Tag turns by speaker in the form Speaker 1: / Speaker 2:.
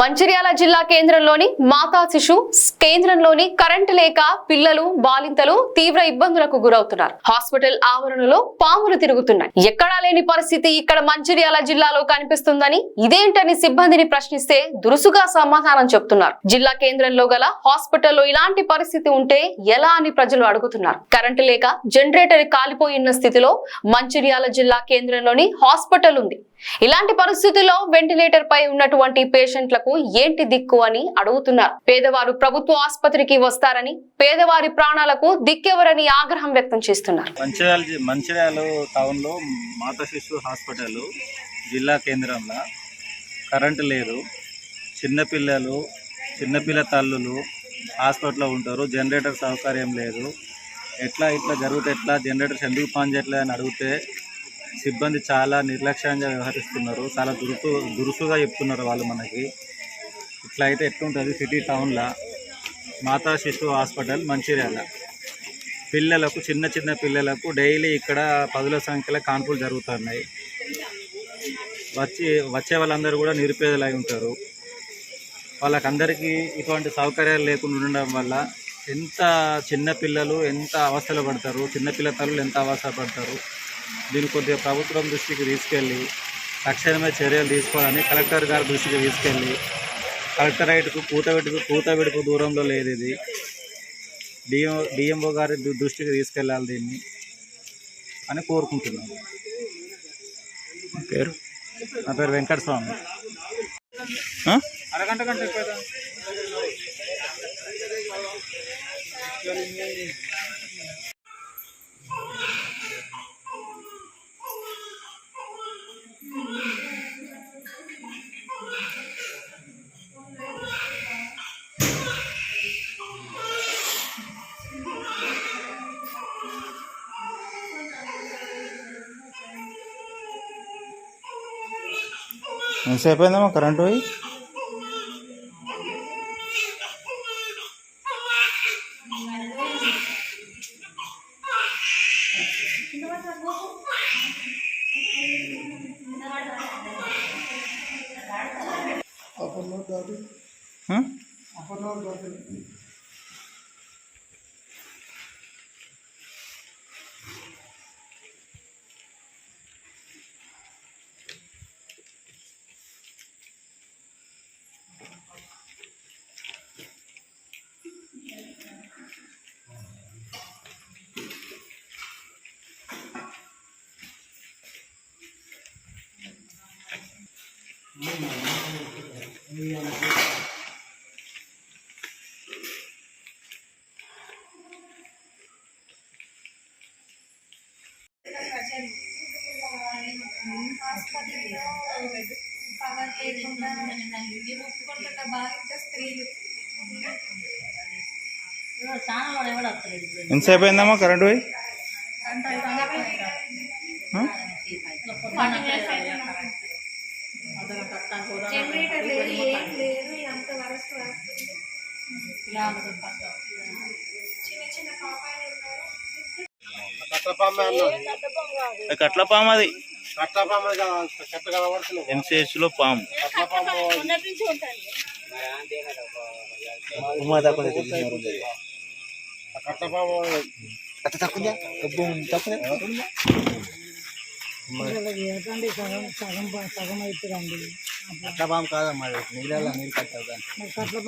Speaker 1: మంచిర్యాల జిల్లా కేంద్రంలోని మాతా శిశు కేంద్రంలోని కరెంటు లేక పిల్లలు బాలింతలు తీవ్ర ఇబ్బందులకు గురవుతున్నారు. హాస్పిటల్ ఆవరణలో పాములు తిరుగుతున్నాయి. ఎక్కడా లేని పరిస్థితి ఇక్కడ మంచిర్యాల జిల్లాలో కనిపిస్తుందని ఇదేంటని సిబ్బందిని ప్రశ్నిస్తే దురుసుగా సమాధానం చెప్తున్నారు. జిల్లా కేంద్రంలో గల హాస్పిటల్లో ఇలాంటి పరిస్థితి ఉంటే ఎలా అని ప్రజలు అడుగుతున్నారు. కరెంటు లేక జనరేటర్ కాలిపోయిన స్థితిలో మంచిర్యాల జిల్లా కేంద్రంలోని హాస్పిటల్ ఉంది. ఇలాంటి పరిస్థితుల్లో వెంటిలేటర్ పై ఉన్నటువంటి పేషెంట్లకు ఏంటి దిక్కు అని అడుగుతున్నారు. పేదవారు ప్రభుత్వ ఆసుపత్రికి వస్తారని పేదవారి ప్రాణాలకు దిక్కెవరని ఆగ్రహం వ్యక్తం చేస్తున్నారు.
Speaker 2: మంచిర్యాల జి- మంచిర్యాల టౌన్లో మాతా శిశు హాస్పిటల్ జిల్లా కేంద్రంలో. కరెంటు లేదు. చిన్నపిల్లలు చిన్నపిల్ల తల్లులు హాస్పిటల్లో ఉంటారు. జనరేటర్ సౌకర్యం లేదు. ఎట్లా ఇట్లా జరుగుతే ఎట్లా జనరేటర్స్ ఎందుకు పనిచేయట్లేదు అని అడిగితే సిబ్బంది చాలా నిర్లక్ష్యంగా వ్యవహరిస్తున్నారు. చాలా దురుసు దురుసుగా చెప్తున్నారు వాళ్ళు మనకి. ఇట్లా అయితే ఎట్లుంటుంది? సిటీ టౌన్లో మాతా శిశు హాస్పిటల్ మంచిర్యాల. పిల్లలకు చిన్న చిన్న పిల్లలకు డైలీ ఇక్కడ పదుల సంఖ్యలో కాన్పులు జరుగుతున్నాయి. వచ్చి వచ్చే వాళ్ళందరూ కూడా నిరుపేదలై ఉంటారు. వాళ్ళకందరికీ ఇటువంటి సౌకర్యాలు లేకుండా ఉండడం వల్ల ఎంత చిన్న పిల్లలు ఎంత అవస్థలు పడతారు? చిన్నపిల్ల తల్లులు ఎంత అవస్థ పడతారు? దీన్ని కొద్దిగా ప్రభుత్వం దృష్టికి తీసుకెళ్ళి తక్షణమే చర్యలు తీసుకోవాలని కలెక్టర్ గారి దృష్టికి తీసుకెళ్ళి కలెక్టరేట్కు కూతబెట్టుకు కూతబెడుకు దూరంలో లేదు ఇది. డిఎం డిఎంఓ గారి దృష్టికి తీసుకెళ్ళాలి దీన్ని అని కోరుకుంటున్నాను పేరు? నా పేరు వెంకట స్వామి అరగంట గంట
Speaker 3: ఎంతసేపు అయిందమ్మా కరెంటు పోయి?
Speaker 4: పవర్ లేకుండా స్త్రీలు
Speaker 3: ఎంతసేపు అయిందమ్మా కరెంటు పోయి?
Speaker 4: జనరేటర్ లేదు ఏం లేదు అంత వరస్ట్ వస్తుంది. చిన్న చిన్న పాపాయిలు ఉన్నారు
Speaker 3: కట్ల పాము అది? లో పాము.
Speaker 2: కాదమ్మా నీళ్ళ నీళ్ళు కట్టాలి